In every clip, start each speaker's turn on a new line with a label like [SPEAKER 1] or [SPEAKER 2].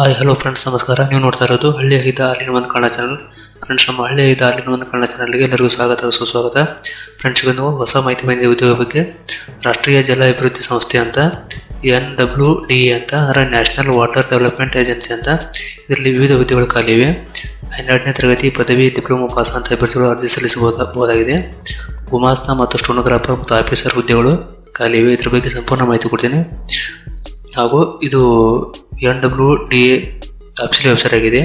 [SPEAKER 1] Hi hello friends ನಮಸ್ಕಾರ. ನೀವು ನೋಡ್ತಾ ಇರೋದು ಹಳ್ಳಿ ಐದ ಅಲ್ಲಿನ ಒಂದು ಕನ್ನಡ ಚಾನಲ್ ಫ್ರೆಂಡ್ಸ್ ನಮ್ಮ ಹಳ್ಳಿ ಐದ ಅಲ್ಲಿನ ಒಂದು ಕನ್ನಡ ಚಾನಲ್ಗೆ ಎಲ್ಲರಿಗೂ ಸ್ವಾಗತ, ಸುಸ್ವಾಗತ. ಫ್ರೆಂಡ್ಸ್ ಇವತ್ತು ಹೊಸ ಮಾಹಿತಿ ಬಂದಿದೆ ಉದ್ಯೋಗ ಬಗ್ಗೆ. ರಾಷ್ಟ್ರೀಯ ಜಲ ಅಭಿವೃದ್ಧಿ ಸಂಸ್ಥೆ ಅಂತ, ಎನ್ ಡಬ್ಲ್ಯೂ ಡಿ ಅಂತ, ಅಂದರೆ ನ್ಯಾಷನಲ್ ವಾಟರ್ ಡೆವಲಪ್ಮೆಂಟ್ ಏಜೆನ್ಸಿ ಅಂತ. ಇದರಲ್ಲಿ ವಿವಿಧ ಹುದ್ದೆಗಳು ಖಾಲಿವೆ ಹನ್ನೆರಡನೇ ತರಗತಿ ಪದವಿ, ಡಿಪ್ಲೊಮಾ ಪಾಸ್ ಅಂತ ಅಭ್ಯರ್ಥಿಗಳು ಅರ್ಜಿ ಸಲ್ಲಿಸಬಹುದಾಗಿದೆ ಗುಮಾಸ್ತ ಮತ್ತು ಸ್ಟೋನೋಗ್ರಾಫರ್ ಮತ್ತು ಆಫೀಸರ್ ಹುದ್ದೆಗಳು ಖಾಲಿ ಇವೆ. ಇದ್ರ ಬಗ್ಗೆ ಸಂಪೂರ್ಣ ಮಾಹಿತಿ ಕೊಡ್ತೀನಿ. ಹಾಗೂ ಇದು N W D A official website ಆಗಿದೆ.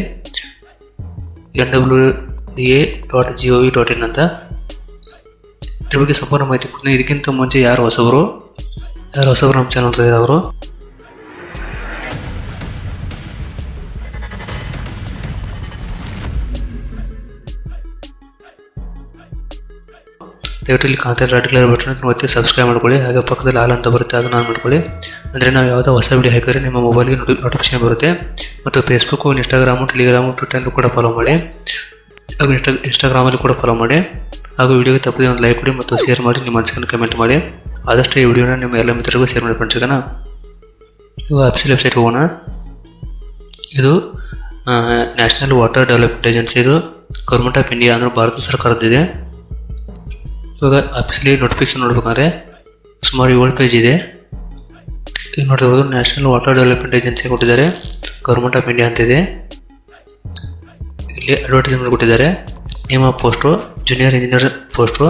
[SPEAKER 1] N W D A dot G O V dot in ಅಂತ. ಇದ್ರ ಬಗ್ಗೆ ಸಂಪೂರ್ಣ ಮಾಹಿತಿ ಇದಕ್ಕಿಂತ ಮುಂಚೆ ಯಾರು ಹೊಸಬರು? ಯಾರು ಹೊಸಬರು ನಮ್ಮ ಚಾನಲ್ ಅವರು ದಯವಿಟ್ಟು ಇಲ್ಲಿ ಕಾಣ್ತಾ ರೆಡ್ ಕಲರ್ ಬಟನ್ ಒತ್ತಿ ಸಬ್ಸ್ಕ್ರೈಬ್ ಮಾಡ್ಕೊಳ್ಳಿ. ಹಾಗೆ ಪಕ್ಕದಲ್ಲಿ ಹಾಲ್ ಅಂತ ಬರುತ್ತೆ, ಅದನ್ನು ಆನ್ ಮಾಡ್ಕೊಳ್ಳಿ. ಅಂದರೆ ನಾವು ಯಾವುದೋ ಹೊಸ ವಿಡಿಯೋ ಹಾಕಿದ್ರೆ ನಿಮ್ಮ ಮೊಬೈಲ್ಗೆ ನೋಟಿಫಿಕೇಶನ್ ಬರುತ್ತೆ. ಮತ್ತು ಫೇಸ್ಬುಕ್ಕು ಇನ್ಸ್ಟಾಗ್ರಾಮು ಟೆಲಿಗ್ರಾಮು ಟ್ವಿಟರ್ನಲ್ಲೂ ಕೂಡ ಫಾಲೋ ಮಾಡಿ. ಹಾಗೂ ಇನ್ಸ್ಟಾ ಇನ್ಸ್ಟಾಗ್ರಾಮಲ್ಲಿ ಕೂಡ ಫಾಲೋ ಮಾಡಿ. ಹಾಗೂ ವಿಡಿಯೋಗೆ ತಪ್ಪದೇ ಒಂದು ಲೈಕ್ ಕೊಡಿ ಮತ್ತು ಶೇರ್ ಮಾಡಿ, ನಿಮ್ಮ ಅನಿಸಿಕೆಯನ್ನು ಕಮೆಂಟ್ ಮಾಡಿ. ಆದಷ್ಟು ಈ ವಿಡಿಯೋನ ನಿಮ್ಮ ಎಲ್ಲ ಮಿತ್ರರಿಗೂ ಶೇರ್ ಮಾಡಿ ಫ್ರೆಂಡ್ಸ್ ಈಗ ಇವಾಗ ಅಫಿಷಿಯಲ್ ವೆಬ್ಸೈಟ್ ಹೋಗೋಣ. ಇದು ನ್ಯಾಷನಲ್ ವಾಟರ್ ಡೆವಲಪ್ಮೆಂಟ್ ಏಜೆನ್ಸಿ ಇದು. ಗೌರ್ಮೆಂಟ್ ಆಫ್ ಇಂಡಿಯಾ ಅಂದರೆ ಭಾರತ ಸರ್ಕಾರದ್ದಿದೆ ಇವಾಗ ಆಫೀಸಲ್ಲಿ ನೋಟಿಫಿಕೇಶನ್ ನೋಡ್ಬೇಕಂದ್ರೆ ಸುಮಾರು ಏಳು ಪೇಜ್ ಇದೆ. ಇದು ನೋಡ್ತಿರ್ಬೋದು ನ್ಯಾಷನಲ್ ವಾಟರ್ ಡೆವಲಪ್ಮೆಂಟ್ ಏಜೆನ್ಸಿ ಕೊಟ್ಟಿದ್ದಾರೆ. ಗೌರ್ಮೆಂಟ್ ಆಫ್ ಇಂಡಿಯಾ ಅಂತಿದೆ ಇಲ್ಲಿ ಅಡ್ವರ್ಟೈಸ್ಮೆಂಟ್ ಕೊಟ್ಟಿದ್ದಾರೆ. Name of post junior engineer post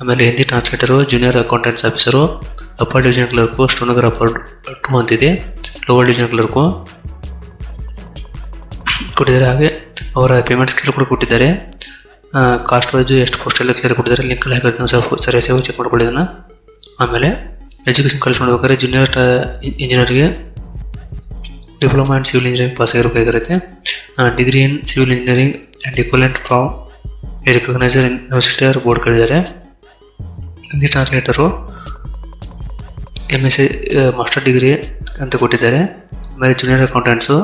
[SPEAKER 1] ಆಮೇಲೆ Hindi translator junior accountants officer upper division clerk stenographer two ಅಂತಿದೆ ಲೋವರ್ ಡಿವಿಷನ್ ಕ್ಲರ್ಕು ಕೊಟ್ಟಿದ್ದಾರೆ. ಹಾಗೆ ಅವರ ಪೇಮೆಂಟ್ ಸ್ಕೇಲ್ ಕೂಡ ಕೊಟ್ಟಿದ್ದಾರೆ. ಕಾಸ್ಟ್ ವೈಸ್ ಎಷ್ಟು ಪೋಸ್ಟೆಲ್ಲ ಕ್ಲಿಯರ್ ಕೊಟ್ಟಿದ್ದಾರೆ ಲಿಂಕ್ ಹಾಕಿರ್ತೀನಿ. ಸ್ವಲ್ಪ ಸರಿ ಸೇವೆ ಚೆಕ್ ಮಾಡ್ಕೊಳ್ಳಿ ಇದನ್ನು ಆಮೇಲೆ ಎಜುಕೇಷನ್ ಕಲೆಕ್ಟ್ ಮಾಡ್ಬೇಕಾದ್ರೆ junior ಇಂಜಿನಿಯರ್ಗೆ diploma and civil engineering pass ಆಗಿರಬೇಕಾಗಿರುತ್ತೆ degree in civil engineering and equivalent from recogniser recogniser university or board ಕಳಿದ್ದಾರೆ Hindi ಟಾರ್ಗೆಟರು M S C master degree ಅಂತ ಕೊಟ್ಟಿದ್ದಾರೆ. ಆಮೇಲೆ junior accountants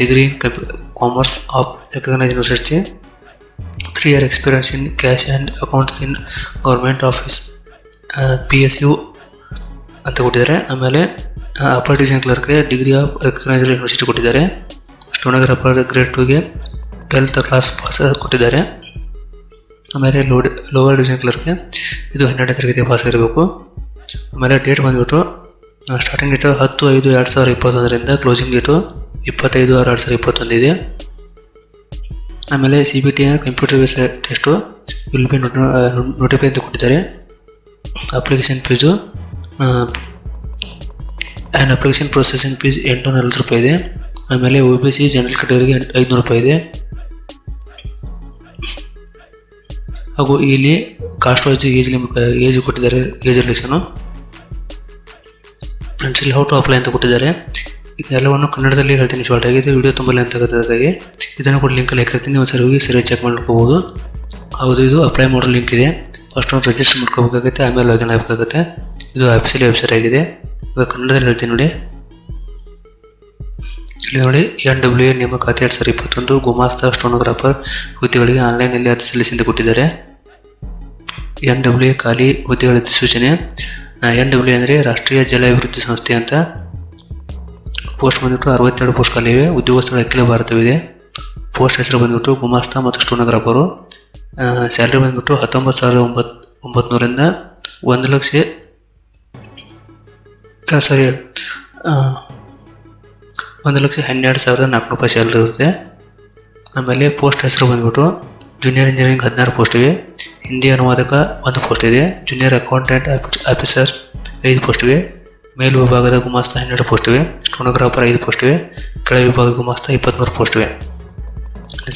[SPEAKER 1] degree in commerce of recognise university three year experience in cash and accounts in government office P S U ಅಂತ ಕೊಟ್ಟಿದ್ದಾರೆ. ಆಮೇಲೆ upper division ಕ್ಲರ್ಕ್ಗೆ degree of recognise university ಕೊಟ್ಟಿದ್ದಾರೆ. Stenographer grade ಟೂಗೆ twelfth class pass ಕೊಟ್ಟಿದ್ದಾರೆ. ಆಮೇಲೆ load lower division ಕ್ಲರ್ಕ್ಗೆ ಇದು ಹನ್ನೆರಡನೇ ತರಗತಿ ಪಾಸ್ ಆಗಿರಬೇಕು. ಆಮೇಲೆ ಡೇಟ್ ಬಂದುಬಿಟ್ಟು ಸ್ಟಾರ್ಟಿಂಗ್ ಡೇಟು ಹತ್ತು ಐದು ಎರಡು ಸಾವಿರದ ಇಪ್ಪತ್ತೊಂದರಿಂದ ಕ್ಲೋಸಿಂಗ್ ಡೇಟು ಇಪ್ಪತ್ತೈದು ಆರು ಎರಡು ಸಾವಿರದ ಇಪ್ಪತ್ತೊಂದಿದೆ ಆಮೇಲೆ C B T computer base test will be notify ಅಂತ ಕೊಟ್ಟಿದ್ದಾರೆ. Application fees and application processing fees ಎಂಟುನೂರ ನಲ್ವತ್ತು ರೂಪಾಯಿ ಇದೆ. ಆಮೇಲೆ ಒ ಬಿ ಸಿ ಜನರಲ್ ಕ್ಯಾಟಗರಿಗೆ ಐದುನೂರು ರೂಪಾಯಿ ಇದೆ. ಹಾಗೂ ಇಲ್ಲಿ caste wise age limit age ಕೊಟ್ಟಿದ್ದಾರೆ ಏಜ್ ರಿಲೇಷನು ಫ್ರೆಂಡ್ಸ್ ಇಲ್ಲಿ ಹೌ ಟು ಅಪ್ಲೈ ಅಂತ ಕೊಟ್ಟಿದ್ದಾರೆ. ಇದೆಲ್ಲವನ್ನು ಕನ್ನಡದಲ್ಲಿ ಹೇಳ್ತೀನಿ ಶಾರ್ಟ್ ಇದು ವಿಡಿಯೋ ತುಂಬ ಲೆಂತ್ ಆಗುತ್ತೆ ಅದಕ್ಕಾಗಿ. ಇದನ್ನು ಕೂಡ ಲಿಂಕಲ್ಲಿ ಹಾಕಿರ್ತೀನಿ. ಒಂದು ಸರಿ ಹೋಗಿ ಸರಿ ಚೆಕ್ ಮಾಡ್ಕೋಬೋದು. ಹೌದು, ಇದು ಅಪ್ಲೈ ಮಾಡೋ ಲಿಂಕ್ ಇದೆ. ಫಸ್ಟ್ ಒಂದು ರಿಜಿಸ್ಟರ್ ಮಾಡ್ಕೋಬೇಕಾಗುತ್ತೆ, ಆಮೇಲೆ ಲಾಗಿನ್ ಆಗಬೇಕಾಗುತ್ತೆ. ಇದು ಅಫಿಷಿಯಲ್ ವೆಬ್ಸೈಟ್ ಆಗಿದೆ. ಇವಾಗ ಕನ್ನಡದಲ್ಲಿ ಹೇಳ್ತೀನಿ ನೋಡಿ. ಇಲ್ಲಿ ನೋಡಿ, ಎನ್ ಡಬ್ಲ್ಯೂ ಎ ನೇಮಕಾತಿ ಎರಡು ಸಾವಿರದ ಇಪ್ಪತ್ತೊಂದು ಗುಮಾಸ್ತ ಸ್ಟೋನೋಗ್ರಾಫರ್ ಹುದ್ದೆಗಳಿಗೆ ಆನ್ಲೈನಲ್ಲಿ ಅರ್ಜಿ ಸಲ್ಲಿಸಿಂದ ಕೊಟ್ಟಿದ್ದಾರೆ. ಎನ್ ಡಬ್ಲ್ಯೂ ಎ ಖಾಲಿ ಹುದ್ದೆಗಳ ಸೂಚನೆ. ಎನ್ ಡಬ್ಲ್ಯೂ ಅಂದರೆ ರಾಷ್ಟ್ರೀಯ ಜಲ ಅಭಿವೃದ್ಧಿ ಸಂಸ್ಥೆ ಅಂತ. ಪೋಸ್ಟ್ ಬಂದ್ಬಿಟ್ಟು ಅರವತ್ತೆರಡು ಪೋಸ್ಟ್ ಖಾಲಿ ಇವೆ. ಉದ್ಯೋಗಸ್ಥಳ ಅಖಿಲ ಭಾರತವಿದೆ. ಪೋಸ್ಟ್ ಹೆಸರು ಬಂದ್ಬಿಟ್ಟು ಗುಮಾಸ್ತ ಮತ್ತು ಸ್ಟೋನೋಗ್ರಾಫರು ಸ್ಯಾಲ್ರಿ ಬಂದ್ಬಿಟ್ಟು ಹತ್ತೊಂಬತ್ತು ಸಾವಿರದ ಒಂಬತ್ತು ಒಂಬತ್ತುನೂರಿಂದ ಒಂದು ಲಕ್ಷ ಸಾರಿ ಒಂದು ಲಕ್ಷ ಹನ್ನೆರಡು ಸಾವಿರದ ನಾಲ್ಕು ರೂಪಾಯಿ ಸ್ಯಾಲ್ರಿ ಇರುತ್ತೆ. ಆಮೇಲೆ ಪೋಸ್ಟ್ ಹೆಸರು ಬಂದ್ಬಿಟ್ಟು ಜೂನಿಯರ್ ಇಂಜಿನಿಯರಿಂಗ್ ಹದಿನಾರು ಪೋಸ್ಟ್ ಇವೆ. ಹಿಂದಿ ಅನುವಾದಕ ಒಂದು ಪೋಸ್ಟ್ ಇದೆ. ಜೂನಿಯರ್ ಅಕೌಂಟೆಂಟ್ ಆಫೀಸರ್ಸ್ ಐದು ಪೋಸ್ಟ್ ಇವೆ. ಮೇಲ್ ವಿಭಾಗದ ಗುಮಾಸ್ತ ಹನ್ನೆರಡು ಪೋಸ್ಟ್ ಇವೆ ಸ್ಟೋನೋಗ್ರಾಫರ್ ಐದು ಪೋಸ್ಟ್ ಇವೆ ಕೆಳ ವಿಭಾಗದ ಗುಮಾಸ್ತ ಇಪ್ಪತ್ತ್ಮೂರು ಪೋಸ್ಟ್ ಇವೆ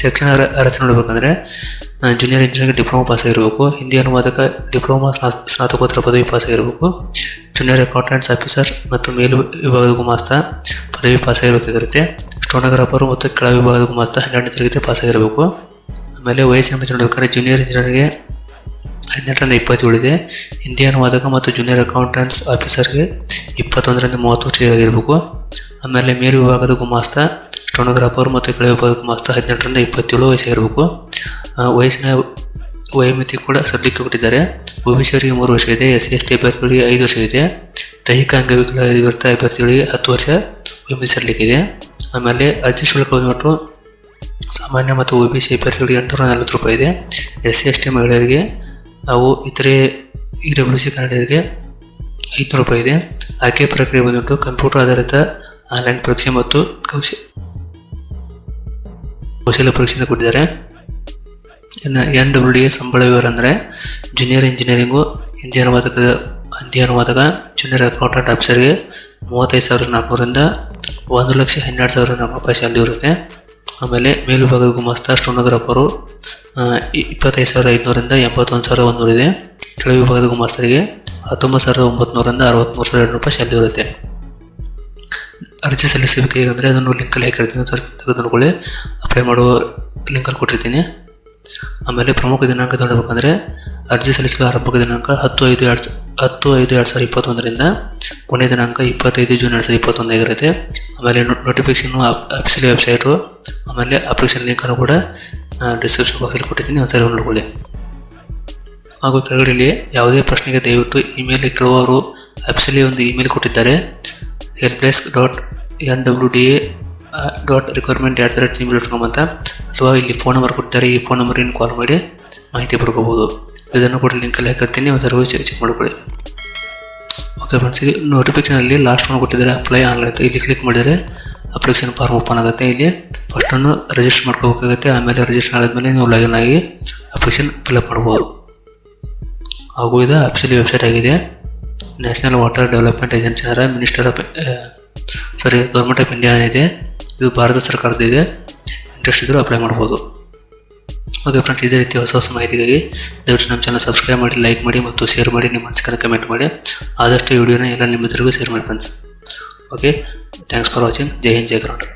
[SPEAKER 1] ಸೆಕ್ಷನ್ ಅರ್ಹತೆ ನೋಡಬೇಕಂದ್ರೆ ಜೂನಿಯರ್ ಇಂಜಿನಿಯರಿಂಗ್ ಡಿಪ್ಲೊಮಾ ಪಾಸ್ ಆಗಿರಬೇಕು, ಹಿಂದಿ ಅನುವಾದಕ ಡಿಪ್ಲೊಮಾ ಸ್ನಾತಕೋತ್ತರ ಪದವಿ ಪಾಸ್ ಆಗಿರಬೇಕು ಜೂನಿಯರ್ ಅಕೌಂಟೆಂಟ್ಸ್ ಆಫೀಸರ್ ಮತ್ತು ಮೇಲು ವಿಭಾಗದ ಗುಮಾಸ್ತ ಪದವಿ ಪಾಸ್ ಆಗಿರಬೇಕಾಗಿರುತ್ತೆ. ಸ್ಟೋನೋಗ್ರಾಫರ್ ಮತ್ತು ಕೆಳ ವಿಭಾಗದ ಗುಮಾಸ್ತ ಹನ್ನೆರಡನೇ ತರಗತಿ ಪಾಸ್ ಆಗಿರಬೇಕು. ಆಮೇಲೆ ವಯಸ್ಸಿನ ನೋಡಬೇಕಾದ್ರೆ ಜೂನಿಯರ್ ಇಂಜಿನಿಯರ್ಗೆ ಹದಿನೆಂಟರಿಂದ ಇಪ್ಪತ್ತೇಳಿದೆ ಇಂಡಿಯನ್ ವಾದಕ ಮತ್ತು ಜೂನಿಯರ್ ಅಕೌಂಟೆಂಟ್ಸ್ ಆಫೀಸರ್ಗೆ ಇಪ್ಪತ್ತೊಂದರಿಂದ ಮೂವತ್ತು ವರ್ಷ ಆಗಿರಬೇಕು ಆಮೇಲೆ ಮೇಲು ವಿಭಾಗದ ಗುಮಾಸ್ತ ಸ್ಟೋನೋಗ್ರಾಫರ್ ಮತ್ತು ಕೆಳ ವಿಭಾಗದ ಗುಮಾಸ್ತ ಹದಿನೆಂಟರಿಂದ ಇಪ್ಪತ್ತೇಳು ವಯಸ್ಸಾಗಿರಬೇಕು ವಯಸ್ಸಿನ ವಯೋಮಿತಿ ಕೂಡ ಸದ್ಯಕ್ಕೆ ಕೊಟ್ಟಿದ್ದಾರೆ. ಭವಿಷ್ಯರಿಗೆ ಮೂರು ವರ್ಷ ಇದೆ, ಎಸ್ ಸಿ, ಎಸ್ ಟಿ ಅಭ್ಯರ್ಥಿಗಳಿಗೆ ಐದು ವರ್ಷ ಇದೆ. ದೈಹಿಕ ಅಂಗವಿಕಲ ಅಭ್ಯರ್ಥಿಗಳಿಗೆ ಹತ್ತು ವರ್ಷ ವಯೋಮಿತಿ ಸಲ್ಲಿಕ್ಕಿದೆ ಆಮೇಲೆ ಅರ್ಜಿ ಶುಲ್ಕ ಬಂದ್ಬಿಟ್ಟು ಸಾಮಾನ್ಯ ಮತ್ತು ಒ ಬಿ ಸಿ ಅಭ್ಯರ್ಥಿಗಳಿಗೆ ಎಂಟುನೂರ ನಲವತ್ತು ರೂಪಾಯಿ ಇದೆ. ಎಸ್ ಸಿ, ಎಸ್ ಟಿ ಮಹಿಳೆಯರಿಗೆ ಅವು ಇತರೆ ಇ ಡಬ್ಲ್ಯೂ ಸಿ ಕನ್ನಡಿಗರಿಗೆ ಐದುನೂರು ರೂಪಾಯಿ ಇದೆ. ಆಯ್ಕೆ ಪ್ರಕ್ರಿಯೆ ಬಂದ್ಬಿಟ್ಟು ಕಂಪ್ಯೂಟರ್ ಆಧಾರಿತ ಆನ್ಲೈನ್ ಪರೀಕ್ಷೆ ಮತ್ತು ಕೌಶಲ್ಯ ಕೌಶಲ್ಯ ಪರೀಕ್ಷೆಯನ್ನು ಕೊಟ್ಟಿದ್ದಾರೆ ಇನ್ನು ಎನ್ ಡಬ್ಲ್ಯೂ ಡಿ ಸಂಬಳ ವಿವರ ಅಂದರೆ ಜೂನಿಯರ್ ಇಂಜಿನಿಯರಿಂಗು ಹಿಂದಿ ಅನುವಾದಕ ಹಿಂದಿ ಅನುವಾದಕ ಜೂನಿಯರ್ ಅಕೌಂಟೆಂಟ್ ಆಫೀಸರ್ಗೆ ಮೂವತ್ತೈದು ಸಾವಿರದ ನಾಲ್ಕುನೂರಿಂದ ಒಂದು ಲಕ್ಷ ಹನ್ನೆರಡು ಸಾವಿರದ ನಾಲ್ಕು ರೂಪಾಯಿ ಸ್ಯಾಲ್ರಿ ಇರುತ್ತೆ. ಆಮೇಲೆ ಮೇಲುಭಾಗದ ಗುಮಾಸ್ತ ಸ್ಟೋನೋಗ್ರಾಫರು ಇಪ್ಪತ್ತೈದು ಸಾವಿರದ ಐದುನೂರಿಂದ ಎಂಬತ್ತೊಂದು ಸಾವಿರದ ಒಂದೂರು ಇದೆ. ಕೆಳ ವಿಭಾಗದ ಗುಮಾಸ್ತರಿಗೆ ಹತ್ತೊಂಬತ್ತು ಸಾವಿರದ ಒಂಬತ್ನೂರಿಂದ ಅರವತ್ತ್ಮೂರು ಸಾವಿರ ಎರಡು ರೂಪಾಯಿ ಶಾಲೆ ಇರುತ್ತೆ. ಅರ್ಜಿ ಸಲ್ಲಿಸಬೇಕು ಅಂದರೆ ಅದನ್ನು ಲಿಂಕಲ್ಲಿ ಹಾಕಿರ್ತೀನಿ ತೆಗೆದುಕೊಳ್ಳಿ. ಅಪ್ಲೈ ಮಾಡುವ ಲಿಂಕಲ್ಲಿ ಕೊಟ್ಟಿರ್ತೀನಿ. ಆಮೇಲೆ ಪ್ರಮುಖ ದಿನಾಂಕ ನೋಡಬೇಕಂದ್ರೆ ಅರ್ಜಿ ಸಲ್ಲಿಸಲು ಆರಂಭಿಕ ದಿನಾಂಕ ಹತ್ತು ಐದು ಎರಡು ಹತ್ತು ಐದು ಎರಡು ಸಾವಿರದ ಇಪ್ಪತ್ತೊಂದರಿಂದ ಕೊನೆಯ ದಿನಾಂಕ ಇಪ್ಪತ್ತೈದು ಜೂನ್ ಎರಡು ಸಾವಿರದ ಇಪ್ಪತ್ತೊಂದಾಗಿರುತ್ತೆ ಆಮೇಲೆ ನೋಟಿಫಿಕೇಶನ್ ಅಫಿಷಿಯಲ್ ವೆಬ್ಸೈಟು ಆಮೇಲೆ ಅಪ್ಲಿಕೇಶನ್ ಲಿಂಕನ್ನು ಕೂಡ ಡಿಸ್ಕ್ರಿಪ್ಷನ್ ಬಾಕ್ಸಲ್ಲಿ ಕೊಟ್ಟಿದ್ದೀನಿ, ಒಂದ್ಸರಿ ನೋಡ್ಕೊಳ್ಳಿ. ಹಾಗೂ ಕೆಳಗಡೆಯಲ್ಲಿ ಯಾವುದೇ ಪ್ರಶ್ನೆಗೆ ದಯವಿಟ್ಟು ಇಮೇಲ್ ಕೆಲವರು ಅಫಿಷಿಯಲಿ ಒಂದು ಇಮೇಲ್ ಕೊಟ್ಟಿದ್ದಾರೆ. Help desk dot N W D A dot requirement the rate Gmail dot com ಅಂತ ಅಥವಾ ಇಲ್ಲಿ ಫೋನ್ ನಂಬರ್ ಕೊಡ್ತಾರೆ, ಈ ಫೋನ್ ನಂಬರಿಗೆ ಕಾಲ್ ಮಾಡಿ ಮಾಹಿತಿ ಪಡ್ಕೋಬೋದು. ಇದನ್ನು ಕೂಡ ಲಿಂಕಲ್ಲಿ ಹಾಕಿರ್ತೀನಿ ಒಂದ್ಸರಿ ಹೋಗಿ ಚೆಕ್ ಮಾಡ್ಕೊಳ್ಳಿ. ಓಕೆ ಫ್ರೆಂಡ್ಸ್ ಇಲ್ಲಿ ನೋಟಿಫಿಕೇಷನಲ್ಲಿ ಲಾಸ್ಟ್ ಒನ್ ಕೊಟ್ಟಿದ್ದಾರೆ ಅಪ್ಲೈ ಆನ್ಲೈನ್ ಇಲ್ಲಿ ಕ್ಲಿಕ್ ಮಾಡಿದರೆ ಅಪ್ಲಿಕೇಶನ್ ಫಾರ್ಮ್ ಓಪನ್ ಆಗುತ್ತೆ. ಇಲ್ಲಿ ಫಸ್ಟನ್ನು ರಿಜಿಸ್ಟರ್ ಮಾಡ್ಕೋಬೇಕಾಗುತ್ತೆ, ಆಮೇಲೆ ರಿಜಿಸ್ಟರ್ ಆದಮೇಲೆ ನೀವು ಲಾಗಿನ್ ಆಗಿ ಅಪ್ಲಿಕೇಶನ್ ಫಿಲಪ್ ಮಾಡ್ಬೋದು. ಹಾಗೂ ಇದು ಅಫಿಷಿಯಲ್ ವೆಬ್ಸೈಟ್ ಆಗಿದೆ. ನ್ಯಾಷನಲ್ ವಾಟರ್ ಡೆವಲಪ್ಮೆಂಟ್ ಏಜೆನ್ಸಿ ಅಂದರೆ minister of sorry government of India ಇದೆ. ಇದು ಭಾರತ ಸರ್ಕಾರದಿದೆ ಇಂಟ್ರೆಸ್ಟ್ ಇದ್ದರೂ ಅಪ್ಲೈ ಮಾಡ್ಬೋದು. ಓಕೆ ಫ್ರೆಂಡ್ ಇದೇ ರೀತಿ ಹೊಸ ಹೊಸ ಮಾಹಿತಿಗಾಗಿ ದಯವಿಟ್ಟು ನಮ್ಮ ಚಾನಲ್ ಸಬ್ಸ್ಕ್ರೈಬ್ ಮಾಡಿ ಲೈಕ್ ಮಾಡಿ ಮತ್ತು ಶೇರ್ ಮಾಡಿ, ನಿಮ್ಮ ಅನಿಸಿಕೆ ಕಮೆಂಟ್ ಮಾಡಿ. ಆದಷ್ಟು ವಿಡಿಯೋನ ಎಲ್ಲ ನಿಮ್ಮ ಎದುರಿಗೂ ಶೇರ್ ಮಾಡಿ friends okay thanks for watching ಜೈ ಹಿಂದ್, ಜೈ ಕರ್ನಾಟಕ.